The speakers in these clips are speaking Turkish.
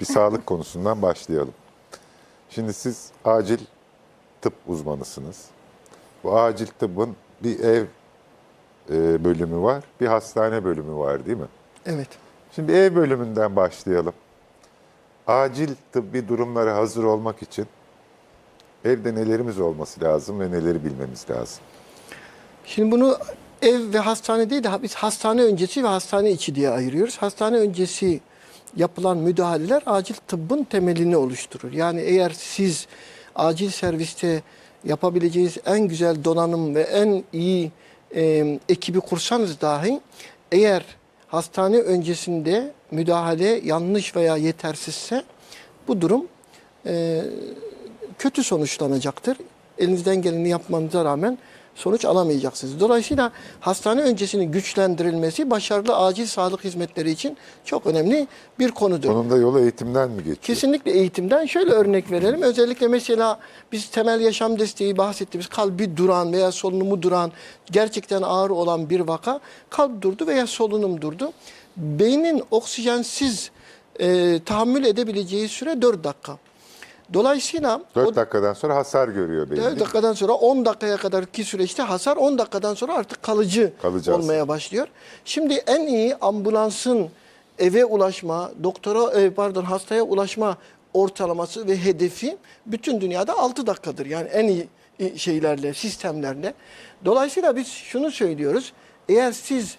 Bir sağlık konusundan başlayalım. Şimdi siz acil tıp uzmanısınız. Bu acil tıbbın bir ev e, bölümü var, bir hastane bölümü var değil mi? Evet. Şimdi ev bölümünden başlayalım. Acil tıbbi durumlara hazır olmak için evde nelerimiz olması lazım ve neleri bilmemiz lazım? Şimdi bunu ev ve hastane değil de biz hastane öncesi ve hastane içi diye ayırıyoruz. Hastane öncesi yapılan müdahaleler acil tıbbın temelini oluşturur. Yani eğer siz acil serviste yapabileceğiniz en güzel donanım ve en iyi e, ekibi kursanız dahi eğer hastane öncesinde müdahale yanlış veya yetersizse bu durum e, kötü sonuçlanacaktır. Elinizden geleni yapmanıza rağmen sonuç alamayacaksınız. Dolayısıyla hastane öncesinin güçlendirilmesi başarılı acil sağlık hizmetleri için çok önemli bir konudur. Bunun da yolu eğitimden mi geçiyor? Kesinlikle eğitimden şöyle örnek verelim. Özellikle mesela biz temel yaşam desteği bahsettiğimiz kalbi duran veya solunumu duran gerçekten ağır olan bir vaka kalp durdu veya solunum durdu. Beynin oksijensiz e, tahammül edebileceği süre 4 dakika. Dolayısıyla 4 o dakikadan sonra hasar görüyor beyin. 4 dakikadan sonra 10 dakikaya kadar ki süreçte hasar 10 dakikadan sonra artık kalıcı, Kalıcı olmaya başlıyor. Şimdi en iyi ambulansın eve ulaşma, doktora e, pardon hastaya ulaşma ortalaması ve hedefi bütün dünyada 6 dakikadır. Yani en iyi e, şeylerle, sistemlerle. Dolayısıyla biz şunu söylüyoruz. Eğer siz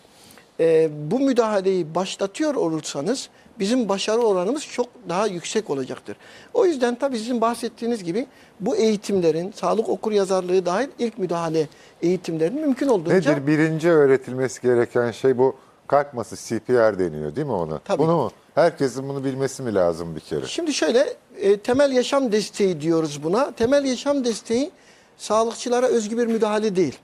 e, bu müdahaleyi başlatıyor olursanız bizim başarı oranımız çok daha yüksek olacaktır. O yüzden tabii sizin bahsettiğiniz gibi bu eğitimlerin sağlık okur yazarlığı dahil ilk müdahale eğitimlerinin mümkün olduğunca Nedir birinci öğretilmesi gereken şey bu kalp masası CPR deniyor değil mi ona? Tabii. Bunu mu? Herkesin bunu bilmesi mi lazım bir kere? Şimdi şöyle e, temel yaşam desteği diyoruz buna. Temel yaşam desteği sağlıkçılara özgü bir müdahale değil.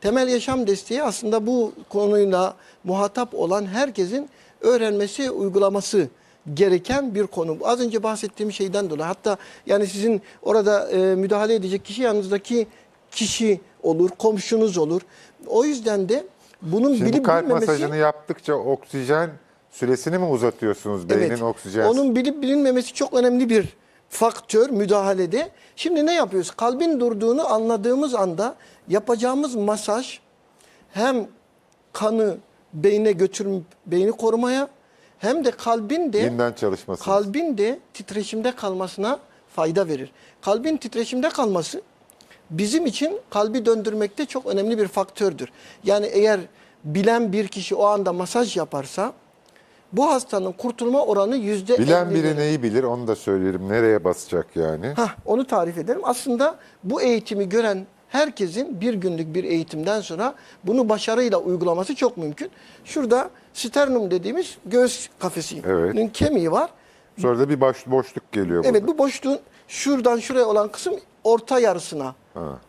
Temel yaşam desteği aslında bu konuyla muhatap olan herkesin öğrenmesi, uygulaması gereken bir konu. Az önce bahsettiğim şeyden dolayı hatta yani sizin orada e, müdahale edecek kişi yanınızdaki kişi olur, komşunuz olur. O yüzden de bunun Şimdi bilip kalp bilmemesi masajını yaptıkça oksijen süresini mi uzatıyorsunuz beynin Evet. oksijen? Onun bilip bilinmemesi çok önemli bir faktör müdahalede. Şimdi ne yapıyoruz? Kalbin durduğunu anladığımız anda yapacağımız masaj hem kanı beyne götürüp beyni korumaya hem de kalbin de Yeniden çalışması. kalbin de titreşimde kalmasına fayda verir. Kalbin titreşimde kalması bizim için kalbi döndürmekte çok önemli bir faktördür. Yani eğer bilen bir kişi o anda masaj yaparsa bu hastanın kurtulma oranı yüzde Bilen biri neyi bilir onu da söylerim. Nereye basacak yani? Hah, onu tarif ederim. Aslında bu eğitimi gören herkesin bir günlük bir eğitimden sonra bunu başarıyla uygulaması çok mümkün. Şurada sternum dediğimiz göğüs kafesinin Evet. kemiği var. Sonra da bir baş, boşluk geliyor Evet burada. bu boşluğun şuradan şuraya olan kısım orta yarısına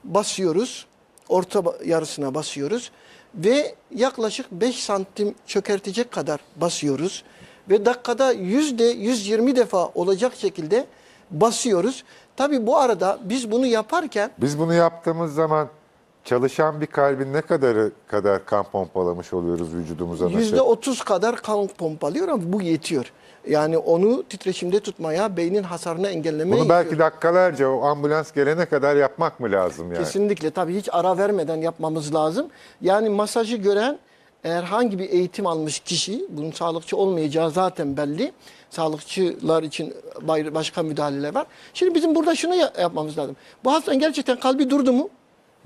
basıyoruz. Orta yarısına basıyoruz. Ve yaklaşık 5 santim çökertecek kadar basıyoruz. Ve dakikada yüzde 120 defa olacak şekilde basıyoruz. Tabi bu arada biz bunu yaparken Biz bunu yaptığımız zaman çalışan bir kalbin ne kadarı kadar kan pompalamış oluyoruz vücudumuza yüzde 30 kadar kan pompalıyor ama bu yetiyor. Yani onu titreşimde tutmaya, beynin hasarını engellemeye Bunu belki yetiyor. dakikalarca o ambulans gelene kadar yapmak mı lazım yani? Kesinlikle tabii hiç ara vermeden yapmamız lazım. Yani masajı gören herhangi bir eğitim almış kişi, bunun sağlıkçı olmayacağı zaten belli. Sağlıkçılar için başka müdahaleler var. Şimdi bizim burada şunu ya- yapmamız lazım. Bu hastanın gerçekten kalbi durdu mu?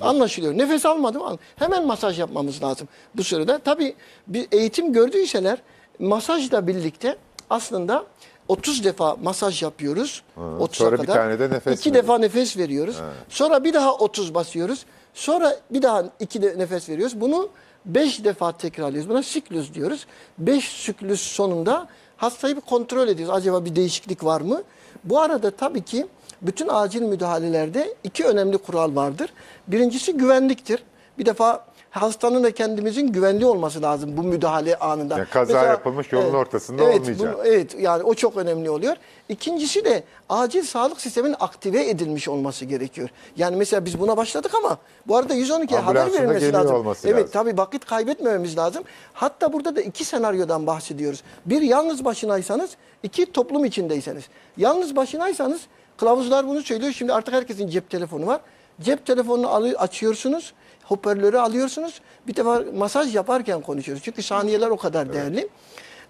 Anlaşılıyor. Nefes almadı mı? Hemen masaj yapmamız lazım bu sırada. Tabii bir eğitim gördüyseler masajla birlikte aslında 30 defa masaj yapıyoruz. 30'a sonra bir kadar. tane de nefes İki veriyoruz. defa nefes veriyoruz. Sonra bir daha 30 basıyoruz. Sonra bir daha iki de nefes veriyoruz. Bunu 5 defa tekrarlıyoruz. Buna siklus diyoruz. 5 siklus sonunda hastayı bir kontrol ediyoruz. Acaba bir değişiklik var mı? Bu arada tabii ki bütün acil müdahalelerde iki önemli kural vardır. Birincisi güvenliktir. Bir defa hastanın ve kendimizin güvenli olması lazım bu müdahale anında. Yani kaza yapılmış yolun ortasında evet, olmayacak. bunu- evet yani o çok önemli oluyor. İkincisi de acil sağlık sisteminin aktive edilmiş olması gerekiyor. Yani mesela biz buna başladık ama bu arada 112'ye haber verilmesi lazım. evet lazım. tabii vakit kaybetmememiz lazım. Hatta burada da iki senaryodan bahsediyoruz. Bir yalnız başınaysanız, iki toplum içindeyseniz. Yalnız başınaysanız kılavuzlar bunu söylüyor. Şimdi artık herkesin cep telefonu var. Cep telefonunu açıyorsunuz, hoparlörü alıyorsunuz. Bir defa masaj yaparken konuşuyoruz. Çünkü saniyeler o kadar değerli.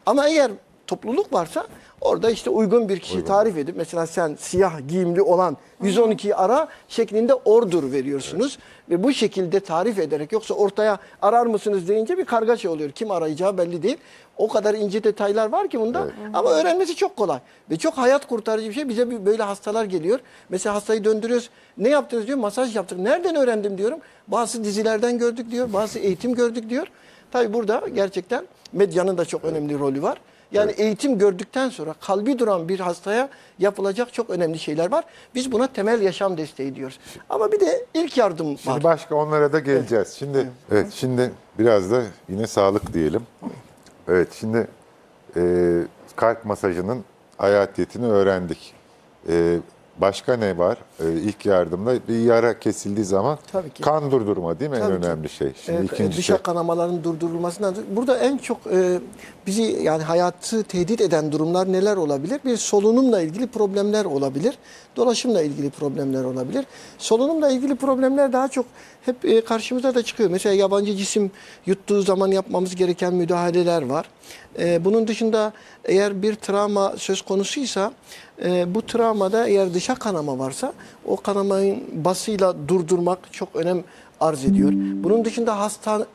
Ama eğer topluluk varsa orada işte uygun bir kişi tarif edip mesela sen siyah giyimli olan 112'yi ara şeklinde order veriyorsunuz ve bu şekilde tarif ederek yoksa ortaya arar mısınız deyince bir kargaşa oluyor. Kim arayacağı belli değil. O kadar ince detaylar var ki bunda ama öğrenmesi çok kolay ve çok hayat kurtarıcı bir şey. Bize böyle hastalar geliyor. Mesela hastayı döndürüyoruz. Ne yaptınız diyor. Masaj yaptık. Nereden öğrendim diyorum. Bazı dizilerden gördük diyor. Bazı eğitim gördük diyor. Tabii burada gerçekten medyanın da çok önemli rolü var. Yani eğitim gördükten sonra kalbi duran bir hastaya yapılacak çok önemli şeyler var. Biz buna temel yaşam desteği diyoruz. Ama bir de ilk yardım var. Şimdi başka onlara da geleceğiz. Şimdi evet şimdi biraz da yine sağlık diyelim. Evet şimdi e, kalp masajının hayatiyetini öğrendik. E, başka ne var? E, ilk yardımda bir yara kesildiği zaman Tabii ki. kan durdurma değil mi Tabii en ki. önemli şey? Şimdi Evet, ikincisi dışa kanamaların durdurulmasından burada en çok e, bizi yani hayatı tehdit eden durumlar neler olabilir? Bir solunumla ilgili problemler olabilir. Dolaşımla ilgili problemler olabilir. Solunumla ilgili problemler daha çok hep e, karşımıza da çıkıyor. Mesela yabancı cisim yuttuğu zaman yapmamız gereken müdahaleler var. E, bunun dışında eğer bir travma söz konusuysa e, bu travmada eğer dışa kanama varsa o kanamayı basıyla durdurmak çok önem arz ediyor. Bunun dışında hasta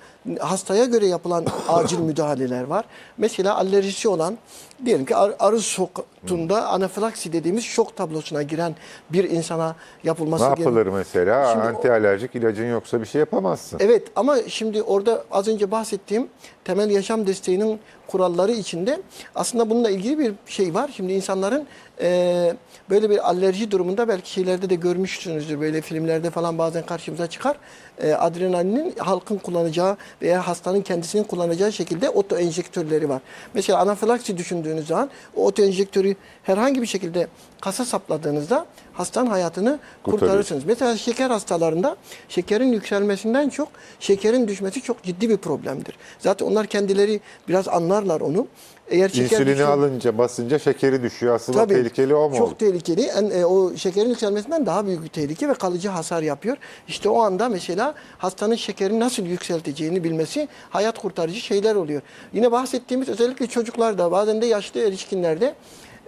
hastaya göre yapılan acil müdahaleler var. Mesela alerjisi olan diyelim ki ar- arı soktuğunda anafilaksi dediğimiz şok tablosuna giren bir insana yapılması ne yapılır mesela? Şimdi o- Anti alerjik ilacın yoksa bir şey yapamazsın. Evet ama şimdi orada az önce bahsettiğim temel yaşam desteğinin kuralları içinde aslında bununla ilgili bir şey var. Şimdi insanların eee, böyle bir alerji durumunda belki şeylerde de görmüşsünüzdür. Böyle filmlerde falan bazen karşımıza çıkar. Eee, adrenalinin halkın kullanacağı veya hastanın kendisinin kullanacağı şekilde oto enjektörleri var. Mesela anafilaksi düşündüğünüz zaman o oto enjektörü herhangi bir şekilde kasa sapladığınızda hastanın hayatını kurtarırsınız. Mesela şeker hastalarında şekerin yükselmesinden çok şekerin düşmesi çok ciddi bir problemdir. Zaten onlar kendileri biraz anlarlar onu. Eğer şeker İnsülini düşüyor- alınca basınca şekeri düşüyor. Aslında Tabii, tehlikeli o mu? Çok tehlikeli. En, e, o şekerin yükselmesinden daha büyük bir tehlike ve kalıcı hasar yapıyor. İşte o anda mesela hastanın şekerini nasıl yükselteceğini bilmesi hayat kurtarıcı şeyler oluyor. Yine bahsettiğimiz özellikle çocuklarda bazen de yaşlı erişkinlerde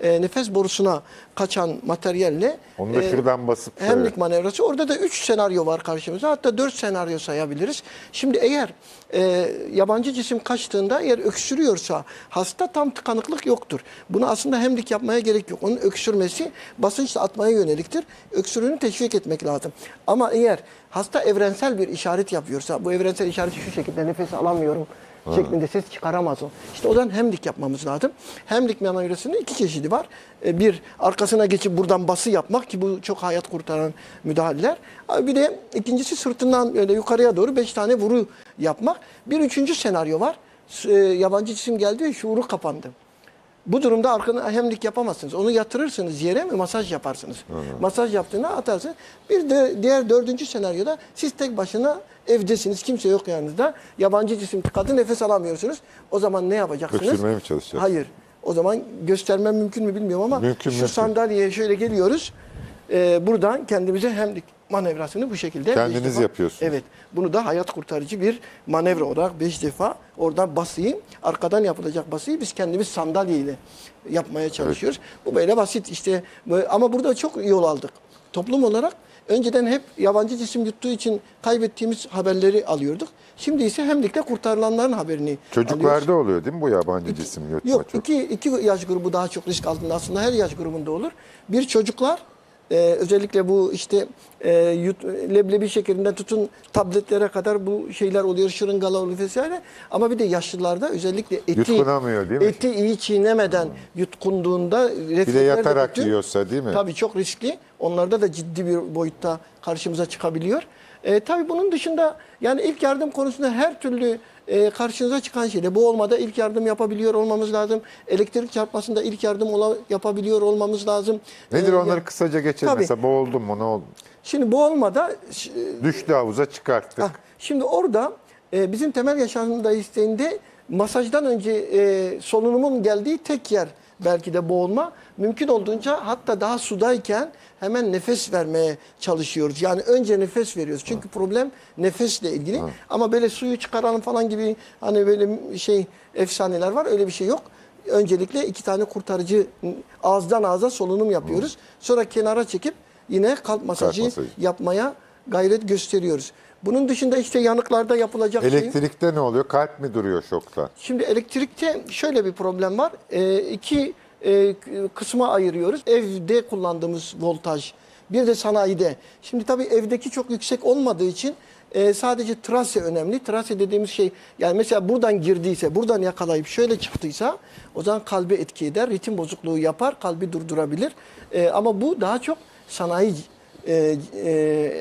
e, nefes borusuna kaçan materyalle Onu da e, şuradan basıp şöyle. Hemlik manevrası. Orada da 3 senaryo var karşımızda. Hatta 4 senaryo sayabiliriz. Şimdi eğer e, yabancı cisim kaçtığında eğer öksürüyorsa hasta tam tıkanıklık yoktur. Bunu aslında hemlik yapmaya gerek yok. Onun öksürmesi basınçla atmaya yöneliktir. Öksürüğünü teşvik etmek lazım. Ama eğer hasta evrensel bir işaret yapıyorsa, bu evrensel işaret şu şekilde nefes alamıyorum şeklinde ses çıkaramaz o. İşte o zaman hemlik yapmamız lazım. Hemlik manevrasının iki çeşidi var. E, Bir arkasına geçip buradan bası yapmak ki bu çok hayat kurtaran müdahaleler. Bir de ikincisi sırtından öyle yukarıya doğru beş tane vuru yapmak. Bir üçüncü senaryo var. E, Yabancı cisim geldi ve şuuru kapandı. Bu durumda arkana hemlik yapamazsınız. Onu yatırırsınız yere ve masaj yaparsınız. Masaj yaptığına atarsınız. Bir de diğer dördüncü senaryoda siz tek başına evdesiniz. Kimse yok yanınızda. Yabancı cisim tıkadı nefes alamıyorsunuz. O zaman ne yapacaksınız? Öksürmeye mi çalışacağız? Hayır. O zaman göstermem mümkün mü bilmiyorum ama Mümkün, şu mümkün. sandalyeye şöyle geliyoruz. Ee, buradan kendimize hemlik manevrasını bu şekilde Kendiniz defa- yapıyorsunuz. Evet. Bunu da hayat kurtarıcı bir manevra olarak beş defa oradan basıyı, arkadan yapılacak basıyı biz kendimiz sandalyeyle yapmaya çalışıyoruz. Bu böyle basit işte ama burada çok yol aldık. Toplum olarak önceden hep yabancı cisim yuttuğu için kaybettiğimiz haberleri alıyorduk. Şimdi ise hemlikle kurtarılanların haberini alıyoruz. Çocuklarda oluyor değil mi bu yabancı cisim yutma Yok çok? iki, iki yaş grubu daha çok risk altında aslında her yaş grubunda olur. Bir çocuklar e, özellikle bu işte e, yut, leblebi şekerinden tutun tabletlere kadar bu şeyler oluyor şırıngalar oluyor vesaire. Ama bir de yaşlılarda özellikle eti, Yutkunamıyor değil mi? eti iyi çiğnemeden yutkunduğunda Bir de refleksler yatarak kötü. yiyorsa değil mi? Tabii çok riskli. Onlarda da ciddi bir boyutta karşımıza çıkabiliyor. E, tabii bunun dışında yani ilk yardım konusunda her türlü e, karşınıza çıkan şeyde bu olmada ilk yardım yapabiliyor olmamız lazım. Elektrik çarpmasında ilk yardım ola- yapabiliyor olmamız lazım. Nedir E, onları kısaca geçelim. tabii. Mesela boğuldum mu ne oldu? Şimdi bu olmada ş- Düştü havuza çıkarttık. Ha, şimdi orada e, bizim temel yaşamda isteğinde masajdan önce e, solunumun geldiği tek yer belki de boğulma. Mümkün olduğunca hatta daha sudayken hemen nefes vermeye çalışıyoruz. Yani önce nefes veriyoruz. Çünkü problem nefesle ilgili. Ama böyle suyu çıkaralım falan gibi hani böyle şey efsaneler var. Öyle bir şey yok. Öncelikle iki tane kurtarıcı ağızdan ağza solunum yapıyoruz. Sonra kenara çekip yine kalp masajı, masajı. yapmaya gayret gösteriyoruz. Bunun dışında işte yanıklarda yapılacak şey. Elektrikte ne oluyor? Kalp mi duruyor şokta? Şimdi elektrikte şöyle bir problem var. Ee, iki e, kısma ayırıyoruz. Evde kullandığımız voltaj, bir de sanayide. Şimdi tabii evdeki çok yüksek olmadığı için e, sadece trase önemli. Trase dediğimiz şey yani mesela buradan girdiyse, buradan yakalayıp şöyle çıktıysa o zaman kalbe etki eder, ritim bozukluğu yapar, kalbi durdurabilir. E, ama bu daha çok sanayi e, e,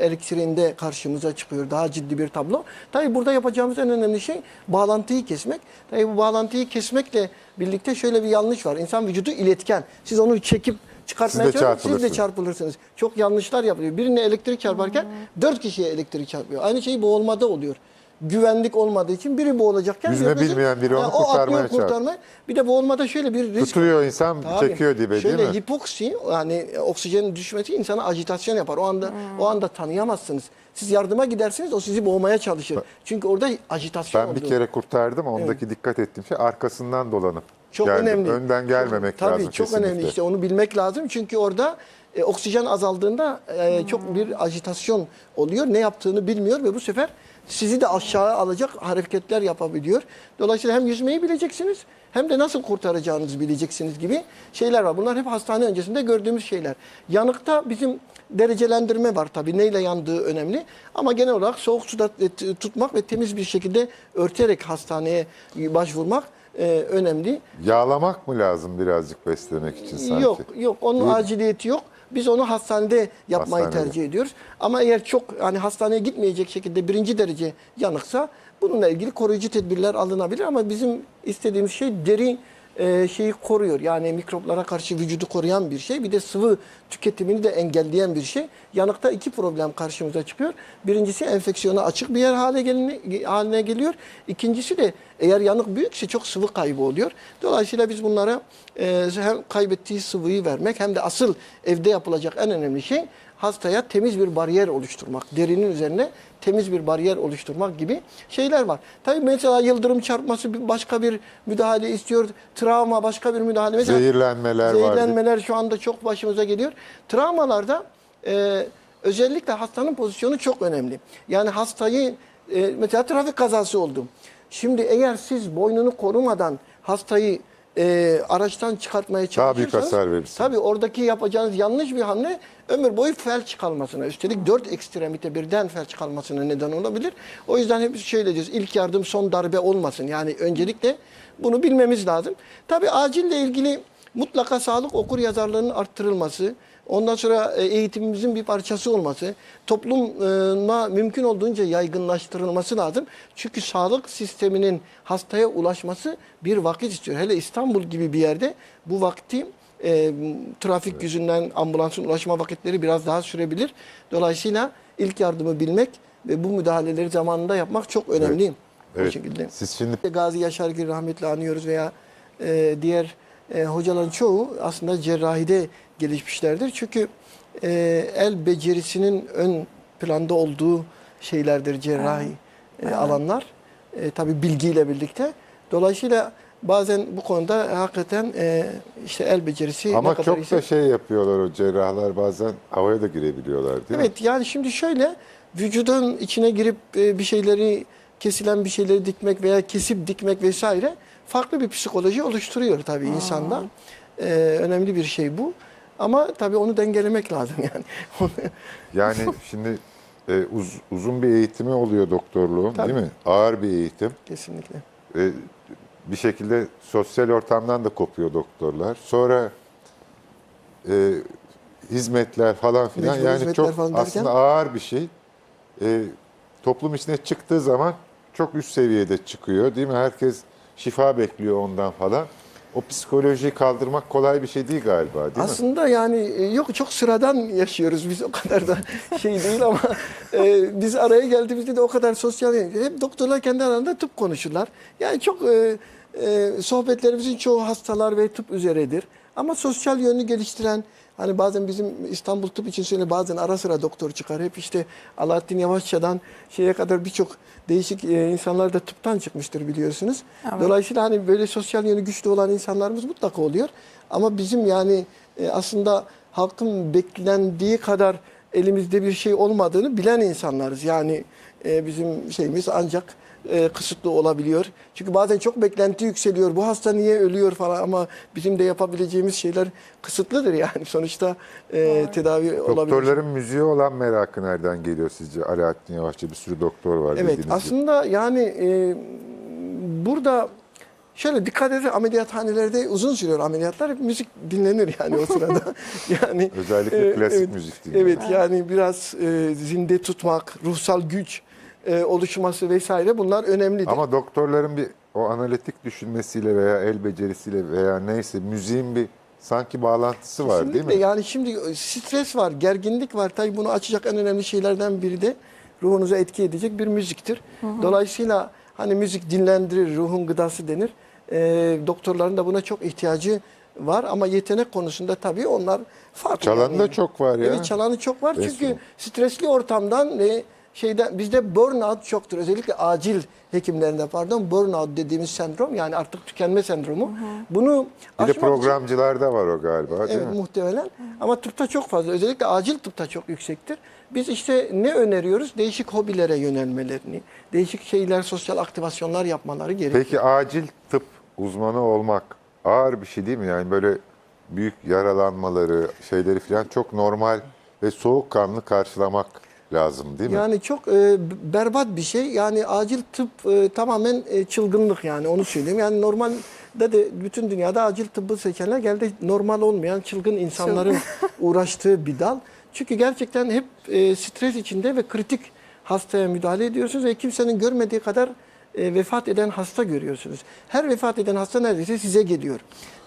elektriğinde karşımıza çıkıyor. Daha ciddi bir tablo. Tabii burada yapacağımız en önemli şey bağlantıyı kesmek. Tabii bu bağlantıyı kesmekle birlikte şöyle bir yanlış var. İnsan vücudu iletken. Siz onu çekip çıkartmaya Siz de siz de çarpılırsınız. Çok yanlışlar yapılıyor. Birine elektrik çarparken dört kişiye elektrik çarpıyor. Aynı şey boğulmada oluyor. Güvenlik olmadığı için biri boğulacakken Yüzme öbürü- bilmeyen biri onu o atlıyor kurtarmaya kurtarmaya. Bir de boğulmada şöyle bir risk Tutuyor insan Tabii. çekiyor dibe Şöyle değil mi? hipoksi yani oksijenin düşmesi insana ajitasyon yapar. O anda o anda tanıyamazsınız. Siz yardıma gidersiniz o sizi boğmaya çalışır. Çünkü orada ajitasyon Ben bir oluyor. kere kurtardım. Ondaki dikkat ettiğim şey arkasından dolanıp çok geldim. önemli. Önden gelmemek Tabii, lazım Tabii çok kesinlikle. önemli işte onu bilmek lazım. Çünkü orada e, oksijen azaldığında e, çok bir ajitasyon oluyor. Ne yaptığını bilmiyor ve bu sefer sizi de aşağı alacak hareketler yapabiliyor. Dolayısıyla hem yüzmeyi bileceksiniz hem de nasıl kurtaracağınızı bileceksiniz gibi şeyler var. Bunlar hep hastane öncesinde gördüğümüz şeyler. Yanıkta bizim derecelendirme var tabii. Neyle yandığı önemli. Ama genel olarak soğuk suda e, tutmak ve temiz bir şekilde örterek hastaneye başvurmak e, önemli. Yağlamak mı lazım birazcık beslemek için sanki? Yok yok onun Değil aciliyeti yok. Biz onu hastanede yapmayı Hastanede. tercih ediyoruz. Ama eğer çok hani hastaneye gitmeyecek şekilde birinci derece yanıksa bununla ilgili koruyucu tedbirler alınabilir ama bizim istediğimiz şey deri e, şeyi koruyor. Yani mikroplara karşı vücudu koruyan bir şey. Bir de sıvı tüketimini de engelleyen bir şey. Yanıkta iki problem karşımıza çıkıyor. Birincisi enfeksiyona açık bir yer hale geline- haline geliyor. İkincisi de eğer yanık büyükse çok sıvı kaybı oluyor. Dolayısıyla biz bunlara e, hem kaybettiği sıvıyı vermek hem de asıl evde yapılacak en önemli şey hastaya temiz bir bariyer oluşturmak. Derinin üzerine temiz bir bariyer oluşturmak gibi şeyler var. Tabii mesela yıldırım çarpması başka bir müdahale istiyor. Travma başka bir müdahale. Mesela Zehirlenmeler var. Zehirlenmeler şu anda çok başımıza geliyor. Travmalarda e, özellikle hastanın pozisyonu çok önemli. Yani hastayı e, mesela trafik kazası oldu. Şimdi eğer siz boynunu korumadan hastayı e, araçtan çıkartmaya Daha büyük çalışırsanız hasar verirsiniz. tabii oradaki yapacağınız yanlış bir hamle ömür boyu felç kalmasına üstelik dört ekstremite birden felç kalmasına neden olabilir. O yüzden hep şöyle diyoruz ilk yardım son darbe olmasın. Yani öncelikle bunu bilmemiz lazım. Tabii acille ilgili mutlaka sağlık okur yazarlığının arttırılması, ondan sonra e, eğitimimizin bir parçası olması, topluma mümkün olduğunca yaygınlaştırılması lazım. Çünkü sağlık sisteminin hastaya ulaşması bir vakit istiyor. Hele İstanbul gibi bir yerde bu vakti e, trafik yüzünden ambulansın ulaşma vakitleri biraz daha sürebilir. Dolayısıyla ilk yardımı bilmek ve bu müdahaleleri zamanında yapmak çok önemli. Bu Evet. şekilde. Siz şimdi Gazi Yaşargil rahmetli anıyoruz veya e, diğer e, hocaların çoğu aslında cerrahide gelişmişlerdir. Çünkü e, el becerisinin ön planda olduğu şeylerdir cerrahi e, alanlar. E, tabii bilgiyle birlikte. Dolayısıyla bazen bu konuda hakikaten e, işte el becerisi ama ne kadar çok iyiyse- da şey yapıyorlar o cerrahlar bazen havaya da girebiliyorlar değil mi? Evet yani şimdi şöyle vücudun içine girip e, bir şeyleri kesilen bir şeyleri dikmek veya kesip dikmek vesaire farklı bir psikoloji oluşturuyor tabii insanda. E, önemli bir şey bu. Ama tabii onu dengelemek lazım yani. Yani şimdi e, uz- uzun bir eğitimi oluyor doktorluğun Tabii. değil mi? Ağır bir eğitim. Kesinlikle. E, bir şekilde sosyal ortamdan da kopuyor doktorlar. Sonra e, hizmetler falan filan Mecbur yani çok falan derken? aslında ağır bir şey. e, toplum içine çıktığı zaman çok üst seviyede çıkıyor değil mi? Herkes şifa bekliyor ondan falan. O psikolojiyi kaldırmak kolay bir şey değil galiba değil mi? Aslında yani e, yok çok sıradan yaşıyoruz biz o kadar da şey değil ama e, biz araya geldiğimizde de o kadar sosyal hep doktorlar kendi aralarında tıp konuşurlar. Yani çok e, e, sohbetlerimizin çoğu hastalar ve tıp üzeredir. Ama sosyal yönünü geliştiren hani bazen bizim İstanbul Tıp için söyle bazen ara sıra doktor çıkar. Hep işte Alaaddin Yavaşça'dan şeye kadar birçok değişik e, insanlar da tıptan çıkmıştır biliyorsunuz. Evet. Dolayısıyla hani böyle sosyal yönü güçlü olan insanlarımız mutlaka oluyor. Ama bizim yani e, aslında halkın beklendiği kadar elimizde bir şey olmadığını bilen insanlarız. Yani e, bizim şeyimiz ancak e, kısıtlı olabiliyor. Çünkü bazen çok beklenti yükseliyor. Bu hasta niye ölüyor falan ama bizim de yapabileceğimiz şeyler kısıtlıdır yani. Sonuçta e, tedavi olabilir. Doktorların müziğe olan merakı nereden geliyor sizce? Alaaddin Yavaşça bir sürü doktor var Evet bildiğiniz gibi. aslında yani e, burada şöyle dikkat edin ameliyathanelerde uzun sürüyor ameliyatlar hep müzik dinlenir yani o sırada. yani Özellikle e, klasik evet, müzik dinliyor. Evet yani biraz e, zinde tutmak, ruhsal güç e, oluşması vesaire bunlar önemlidir. Ama doktorların bir o analitik düşünmesiyle veya el becerisiyle veya neyse müziğin bir sanki bağlantısı var değil Kesinlikle. mi? Yani şimdi stres var, gerginlik var. Tabii bunu açacak en önemli şeylerden biri de ruhunuza etki edecek bir müziktir. Dolayısıyla hani müzik dinlendirir, ruhun gıdası denir. Ee, doktorların da buna çok ihtiyacı var ama yetenek konusunda tabii onlar farklı. Çalan yani. da çok var ya. Evet çalanı çok var çünkü Enstrüman. stresli ortamdan ve şeyden bizde burnout çoktur. Özellikle acil hekimlerinde pardon burnout dediğimiz sendrom yani artık tükenme sendromu. Bunu Bir de aşmak için- programcılarda var o galiba değil Evet mi? muhtemelen. Ama tıpta çok fazla. Özellikle acil tıpta çok yüksektir. Biz işte ne öneriyoruz? Değişik hobilere yönelmelerini, değişik şeyler, sosyal aktivasyonlar yapmaları gerekiyor. Peki acil tıp uzmanı olmak ağır bir şey değil mi? Yani böyle büyük yaralanmaları, şeyleri falan çok normal ve soğukkanlı karşılamak lazım değil mi? Yani çok e, berbat bir şey. Yani acil tıp e, tamamen e, çılgınlık yani onu söyleyeyim. Yani normalde de bütün dünyada acil tıbbı seçenler geldi normal olmayan çılgın insanların uğraştığı bir dal. Çünkü gerçekten hep e, stres içinde ve kritik hastaya müdahale ediyorsunuz ve kimsenin görmediği kadar e, vefat eden hasta görüyorsunuz. Her vefat eden hasta neredeyse size geliyor.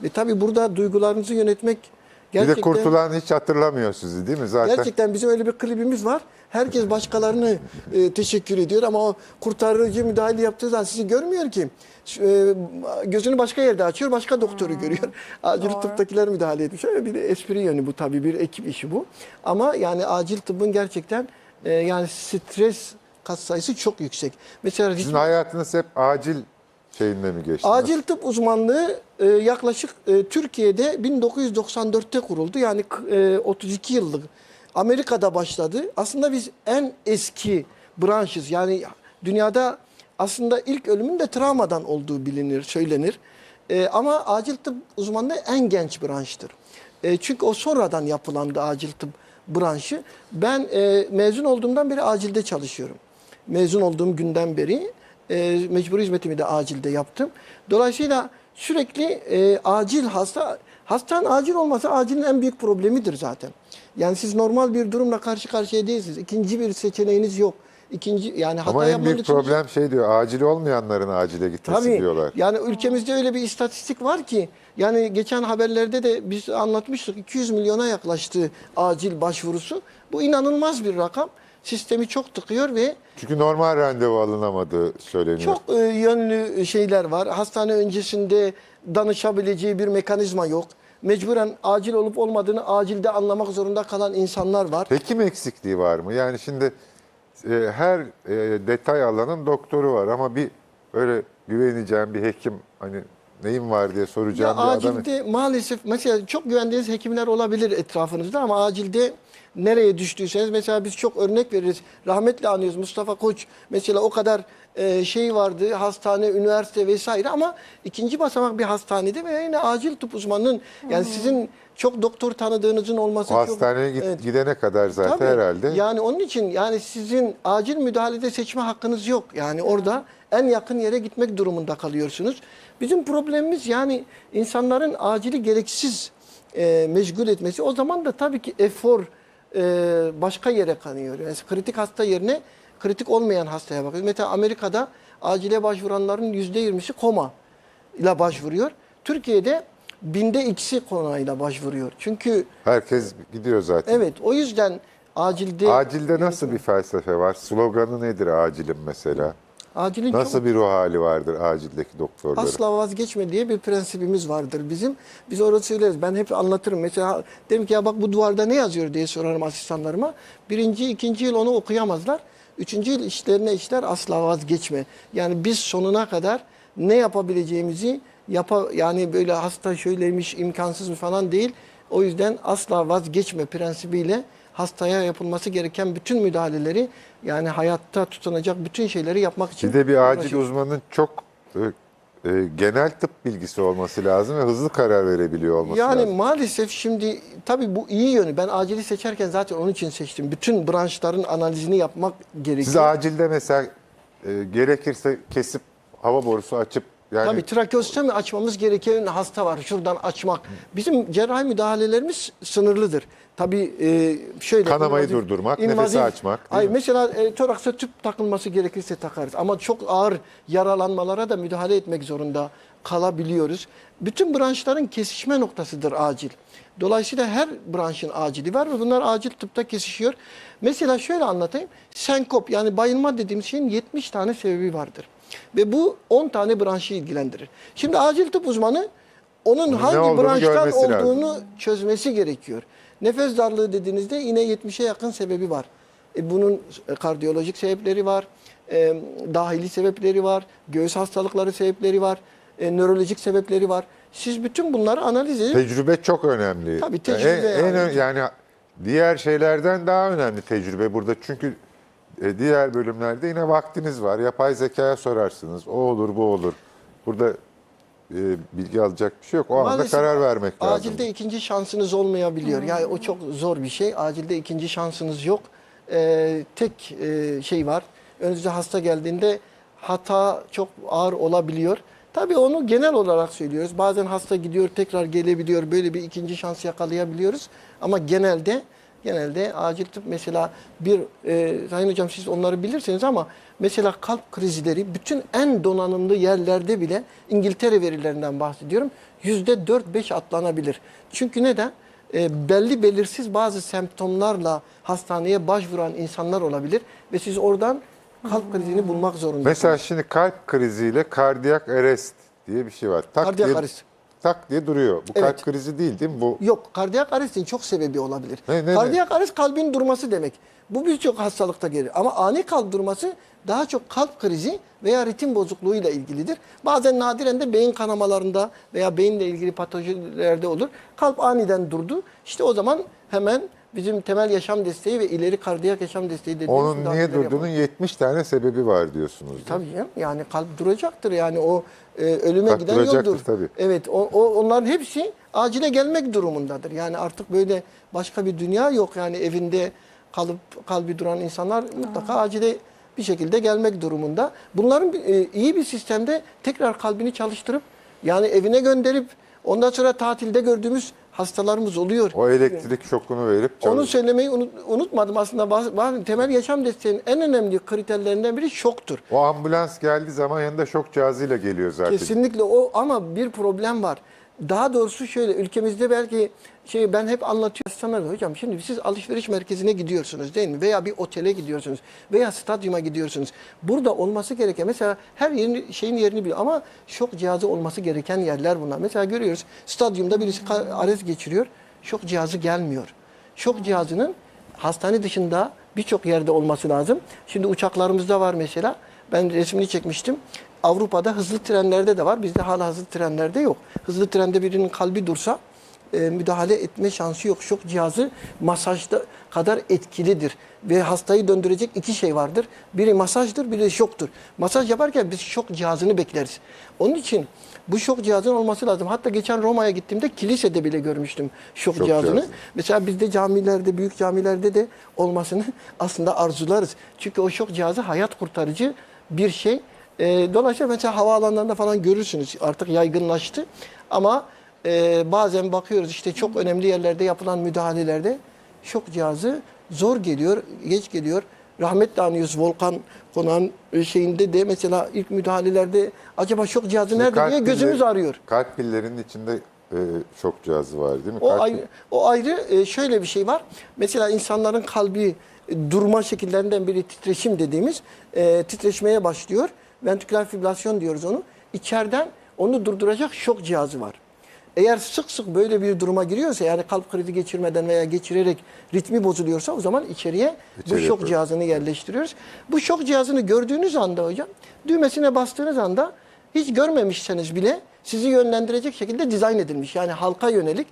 Ve tabii burada duygularınızı yönetmek bir gerçekten... de kurtulan hiç hatırlamıyor sizi değil mi? Zaten Gerçekten bizim öyle bir klibimiz var. Herkes başkalarını e, teşekkür ediyor ama o kurtarıcı müdahale yaptığı zaman sizi görmüyor ki. E, gözünü başka yerde açıyor, başka doktoru görüyor. Acil doğru. tıptakiler müdahale etmiş. Öyle bir de espri yönü bu tabii bir ekip işi bu. Ama yani acil tıbbın gerçekten e, yani stres kat sayısı çok yüksek. Mesela sizin ritmi- hayatınız hep acil şeyinde mi geçti? Acil tıp uzmanlığı e, yaklaşık e, Türkiye'de 1994'te kuruldu. Yani e, 32 yıllık. Amerika'da başladı. Aslında biz en eski branşız. Yani dünyada aslında ilk ölümün de travmadan olduğu bilinir, söylenir. E, ama acil tıp uzmanlığı en genç branştır. E, çünkü o sonradan yapılandı acil tıp branşı. Ben e, mezun olduğumdan beri acilde çalışıyorum. Mezun olduğum günden beri e, mecburi hizmetimi de acilde yaptım. Dolayısıyla sürekli e, acil hasta, hastanın acil olması acilin en büyük problemidir zaten. Yani siz normal bir durumla karşı karşıya değilsiniz. İkinci bir seçeneğiniz yok. İkinci yani hata Ama en büyük için- problem şey diyor, acil olmayanların acile gitmesi Tabii. diyorlar. Yani ülkemizde öyle bir istatistik var ki yani geçen haberlerde de biz anlatmıştık 200 milyona yaklaştı acil başvurusu. Bu inanılmaz bir rakam. Sistemi çok tıkıyor ve Çünkü normal randevu alınamadığı söyleniyor. çok e, yönlü şeyler var. Hastane öncesinde danışabileceği bir mekanizma yok. Mecburen acil olup olmadığını acilde anlamak zorunda kalan insanlar var. Hekim eksikliği var mı? Yani şimdi e, her e, detay alanın doktoru var ama bir böyle güveneceğim bir hekim hani neyim var diye Ya soracağım bir adam. acilde maalesef mesela çok güvendiğiniz hekimler olabilir etrafınızda ama acilde nereye düştüyseniz mesela biz çok örnek veririz. Rahmetli anıyoruz Mustafa Koç mesela o kadar e, şey vardı hastane, üniversite vesaire ama ikinci basamak bir hastanede ve yine acil tıp uzmanının yani sizin çok doktor tanıdığınızın olması O çok hastaneye git- Evet. gidene kadar zaten Tabii. herhalde. Yani onun için yani sizin acil müdahalede seçme hakkınız yok. Yani orada en yakın yere gitmek durumunda kalıyorsunuz. Bizim problemimiz yani insanların acili gereksiz e, meşgul etmesi. O zaman da tabii ki efor e, başka yere kanıyor. Yani kritik hasta yerine kritik olmayan hastaya bakıyoruz. Mesela Amerika'da acile başvuranların %20'si koma ile başvuruyor. Türkiye'de binde ikisi konayla başvuruyor. Çünkü Herkes gidiyor zaten. evet o yüzden acilde Acilde nasıl bir felsefe var? Sloganı nedir acilin mesela? Acilin Nasıl çok bir ruh hali vardır acildeki doktorların? asla vazgeçme diye bir prensibimiz vardır bizim. Biz orada söyleriz. Ben hep anlatırım. Mesela derim ki ya bak bu duvarda ne yazıyor diye sorarım asistanlarıma. Birinci, ikinci yıl onu okuyamazlar. Üçüncü yıl işlerine işler asla vazgeçme. Yani biz sonuna kadar ne yapabileceğimizi yapa yani böyle hasta şöyleymiş imkansız mı falan değil. O yüzden asla vazgeçme prensibiyle hastaya yapılması gereken bütün müdahaleleri yani hayatta tutunacak bütün şeyleri yapmak için Bir de bir acil uğraşıyoruz. uzmanın çok e, e, genel tıp bilgisi olması lazım ve hızlı karar verebiliyor olması Yani lazım. maalesef şimdi tabii bu iyi yönü. Ben acili seçerken zaten onun için seçtim. Bütün branşların analizini yapmak gerekiyor. Siz acilde mesela e, gerekirse kesip hava borusu açıp yani Tabii trakeostomi açmamız gereken hasta var. Şuradan açmak. Bizim cerrahi müdahalelerimiz sınırlıdır. Tabii e, şöyle Kanamayı invazif- durdurmak, nefesi açmak, mi? mesela e, toraksa tüp takılması gerekirse takarız. Ama çok ağır yaralanmalara da müdahale etmek zorunda kalabiliyoruz. Bütün branşların kesişme noktasıdır acil. Dolayısıyla her branşın acili var ve bunlar acil tıpta kesişiyor. Mesela şöyle anlatayım. Senkop yani bayılma dediğimiz şeyin 70 tane sebebi vardır. Ve bu 10 tane branşı ilgilendirir. Şimdi acil tıp uzmanı onun ne hangi olduğunu branştan görmesi lazım. olduğunu çözmesi gerekiyor. Nefes darlığı dediğinizde yine 70'e yakın sebebi var. E, bunun e, kardiyolojik sebepleri var, e, dahili sebepleri var, göğüs hastalıkları sebepleri var, e, nörolojik sebepleri var. Siz bütün bunları analiz edip tecrübe çok önemli. Tabii, tecrübe En- en yani. ö- yani diğer şeylerden daha önemli tecrübe burada. Çünkü e, diğer bölümlerde yine vaktiniz var. Yapay zekaya sorarsınız. O olur, bu olur. Burada e, bilgi alacak bir şey yok. O anda Maalesef karar vermek lazım. Acilde ikinci şansınız olmayabiliyor. Yani o çok zor bir şey. Acilde ikinci şansınız yok. Ee, tek e, şey var. Önünüze hasta geldiğinde hata çok ağır olabiliyor. Tabii onu genel olarak söylüyoruz. Bazen hasta gidiyor tekrar gelebiliyor. Böyle bir ikinci şans yakalayabiliyoruz. Ama genelde genelde acil tıp mesela bir e, Sayın Hocam siz onları bilirsiniz ama mesela kalp krizleri bütün en donanımlı yerlerde bile İngiltere verilerinden bahsediyorum. Yüzde 4-5 atlanabilir. Çünkü neden? E, belli belirsiz bazı semptomlarla hastaneye başvuran insanlar olabilir ve siz oradan kalp krizini bulmak zorundasınız. Mesela şimdi kalp kriziyle kardiyak arrest diye bir şey var. Tak Kardiyak diye, arrest. Tak diye duruyor. Bu Evet. kalp krizi değil değil mi? Bu Yok, kardiyak arestin çok sebebi olabilir. Ne- ne- kardiyak arrest kalbin durması demek. Bu birçok hastalıkta gelir. Ama ani kalp durması daha çok kalp krizi veya ritim bozukluğuyla ilgilidir. Bazen nadiren de beyin kanamalarında veya beyinle ilgili patolojilerde olur. Kalp aniden durdu. İşte o zaman hemen bizim temel yaşam desteği ve ileri kardiyak yaşam desteği dediğimiz onun niye müdahaleleri yapalım. durduğunun 70 tane sebebi var diyorsunuz. Tabii canım. Yani kalp duracaktır. Yani o e, ölüme Kalp giden yoldur. tabii. Evet. O, o, onların hepsi acile gelmek durumundadır. Yani artık böyle başka bir dünya yok. Yani evinde kalıp kalbi duran insanlar mutlaka acile bir şekilde gelmek durumunda. Bunların e, iyi bir sistemde tekrar kalbini çalıştırıp yani evine gönderip ondan sonra tatilde gördüğümüz hastalarımız oluyor. O elektrik şokunu verip Onu çalış- söylemeyi unut- unutmadım aslında. Bazı, bazı temel yaşam desteğinin en önemli kriterlerinden biri şoktur. O ambulans geldiği zaman yanında şok cihazıyla geliyor zaten. Kesinlikle o ama bir problem var. Daha doğrusu şöyle ülkemizde belki şey ben hep anlatıyorum sana hocam şimdi siz alışveriş merkezine gidiyorsunuz değil mi? Veya bir otele gidiyorsunuz veya stadyuma gidiyorsunuz. Burada olması gereken mesela her yerin şeyin yerini biliyor ama şok cihazı olması gereken yerler bunlar. Mesela görüyoruz stadyumda birisi arez geçiriyor. Şok cihazı gelmiyor. Şok cihazının hastane dışında birçok yerde olması lazım. Şimdi uçaklarımızda var mesela. Ben resmini çekmiştim. Avrupa'da hızlı trenlerde de var. Bizde hala hızlı trenlerde yok. Hızlı trende birinin kalbi dursa e, müdahale etme şansı yok. Şok cihazı masajda kadar etkilidir. Ve hastayı döndürecek iki şey vardır. Biri masajdır, biri de şoktur. Masaj yaparken biz şok cihazını bekleriz. Onun için bu şok cihazının olması lazım. Hatta geçen Roma'ya gittiğimde kilisede bile görmüştüm şok, Şok cihazını. cihazı. Mesela bizde camilerde, büyük camilerde de olmasını aslında arzularız. Çünkü o şok cihazı hayat kurtarıcı bir şey. Ee, dolayısıyla mesela havaalanlarında falan görürsünüz artık yaygınlaştı. Ama e, bazen bakıyoruz işte çok önemli yerlerde yapılan müdahalelerde şok cihazı zor geliyor, geç geliyor. rahmetle anıyoruz Volkan Konağın e, şeyinde de mesela ilk müdahalelerde acaba şok cihazı nerede Kalp diye gözümüz pilleri- arıyor. Kalp pillerinin içinde e, şok cihazı var değil mi? O Kalp ayrı, o ayrı e, şöyle bir şey var. Mesela insanların kalbi e, durma şekillerinden biri titreşim dediğimiz e, titreşmeye başlıyor. Ventriküler fibrilasyon diyoruz onu. İçeriden onu durduracak şok cihazı var. Eğer sık sık böyle bir duruma giriyorsa yani kalp krizi geçirmeden veya geçirerek ritmi bozuluyorsa o zaman içeriye bu İçeriye şok koyuyoruz. cihazını yerleştiriyoruz. Bu şok cihazını gördüğünüz anda hocam düğmesine bastığınız anda hiç görmemişseniz bile sizi yönlendirecek şekilde dizayn edilmiş. Yani halka yönelik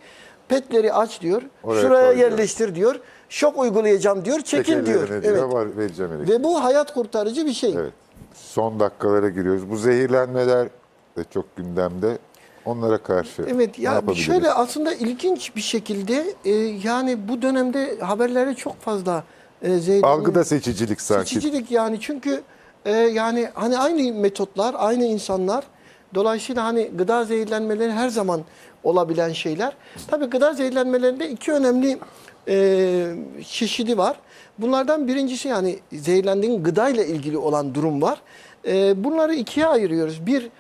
petleri aç diyor. Oraya şuraya koy diyor. yerleştir diyor. Şok uygulayacağım diyor. Çekin diyor. Evet. var, vereceğim. Ve bu hayat kurtarıcı bir şey. Evet. Son dakikalara giriyoruz. Bu zehirlenmeler de çok gündemde. Onlara karşı Evet ne ya yapabiliriz? şöyle aslında ilginç bir şekilde e, yani bu dönemde haberlere çok fazla e, zehirlenme- Algıda seçicilik sanki. Seçicilik yani çünkü e, yani hani aynı metotlar, aynı insanlar. Dolayısıyla hani gıda zehirlenmeleri her zaman olabilen şeyler. Tabii gıda zehirlenmelerinde iki önemli e, çeşidi var. Bunlardan birincisi yani zehirlendiğin gıdayla ilgili olan durum var. E, bunları ikiye ayırıyoruz. Bir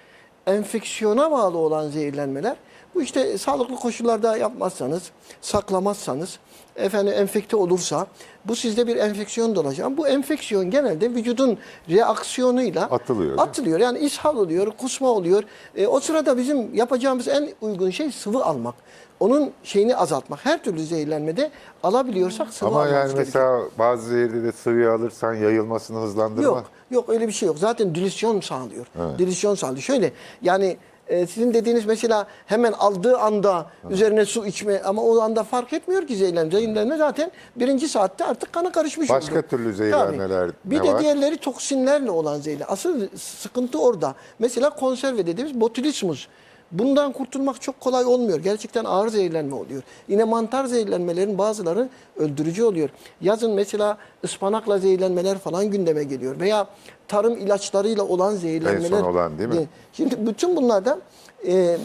enfeksiyona bağlı olan zehirlenmeler. Bu işte sağlıklı koşullarda yapmazsanız, saklamazsanız, efendim enfekte olursa bu sizde bir enfeksiyon dolaşan. Bu enfeksiyon genelde vücudun reaksiyonuyla Atılıyor, atılıyor. Yani ishal oluyor, kusma oluyor. E, o sırada bizim yapacağımız en uygun şey sıvı almak. Onun şeyini azaltmak. Her türlü zehirlenmede alabiliyorsak sıvı Ama almamız yani gerekiyor. mesela bazı zehirde de sıvıyı alırsan yayılmasını hızlandırma. Yok, yok öyle bir şey yok. Zaten dilüsyon sağlıyor. Dilüsyon sağlıyor. Şöyle yani e, sizin dediğiniz mesela hemen aldığı anda üzerine su içme ama o anda fark etmiyor ki zehirlenme. Zehirlenme zaten birinci saatte artık kana karışmış Başka oldu. türlü zehirlenmeler Tabii. Bir ne de var? diğerleri toksinlerle olan zehirlenme. Asıl sıkıntı orada. Mesela konserve dediğimiz botulismus. Bundan kurtulmak çok kolay olmuyor. Gerçekten ağır zehirlenme oluyor. Yine mantar zehirlenmelerin bazıları öldürücü oluyor. Yazın mesela ıspanakla zehirlenmeler falan gündeme geliyor. Veya tarım ilaçlarıyla olan zehirlenmeler. En son olan değil mi? Şimdi bütün bunlardan e,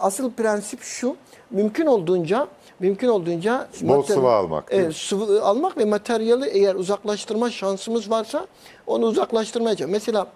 asıl prensip şu. Mümkün olduğunca mümkün olduğunca Bol sıvı almak? Evet, sıvı almak ve materyali eğer uzaklaştırma şansımız varsa onu uzaklaştırmaya çalışmak. Mesela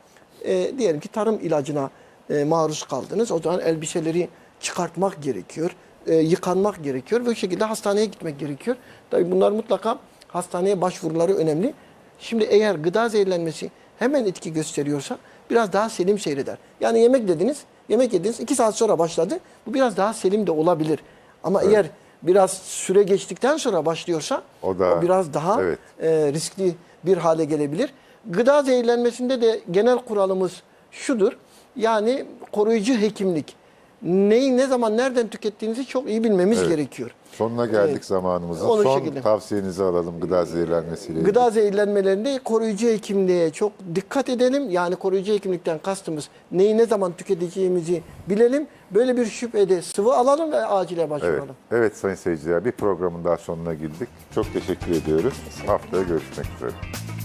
e, diyelim ki tarım ilacına e, maruz kaldınız. O zaman elbiseleri çıkartmak gerekiyor. e, yıkanmak gerekiyor ve bu şekilde hastaneye gitmek gerekiyor. Tabii bunlar mutlaka hastaneye başvuruları önemli. Şimdi eğer gıda zehirlenmesi hemen etki gösteriyorsa biraz daha selim seyreder. Yani yemek dediniz, yemek yediniz, iki saat sonra başladı. Bu biraz daha selim de olabilir. Ama eğer biraz süre geçtikten sonra başlıyorsa O da- biraz daha evet. e, riskli bir hale gelebilir. Gıda zehirlenmesinde de genel kuralımız şudur. Yani koruyucu hekimlik. Neyi ne zaman nereden tükettiğinizi çok iyi bilmemiz Evet. gerekiyor. Sonuna geldik Evet. zamanımızın. Onu Son şekilde. tavsiyenizi alalım gıda zehirlenmesiyle ilgili. Gıda zehirlenmelerinde koruyucu hekimliğe çok dikkat edelim. Yani koruyucu hekimlikten kastımız neyi ne zaman tüketeceğimizi bilelim. Böyle bir şüphede sıvı alalım ve acile Evet. başvuralım. evet sayın seyirciler bir programın daha sonuna geldik. Çok teşekkür ediyoruz. Haftaya görüşmek üzere.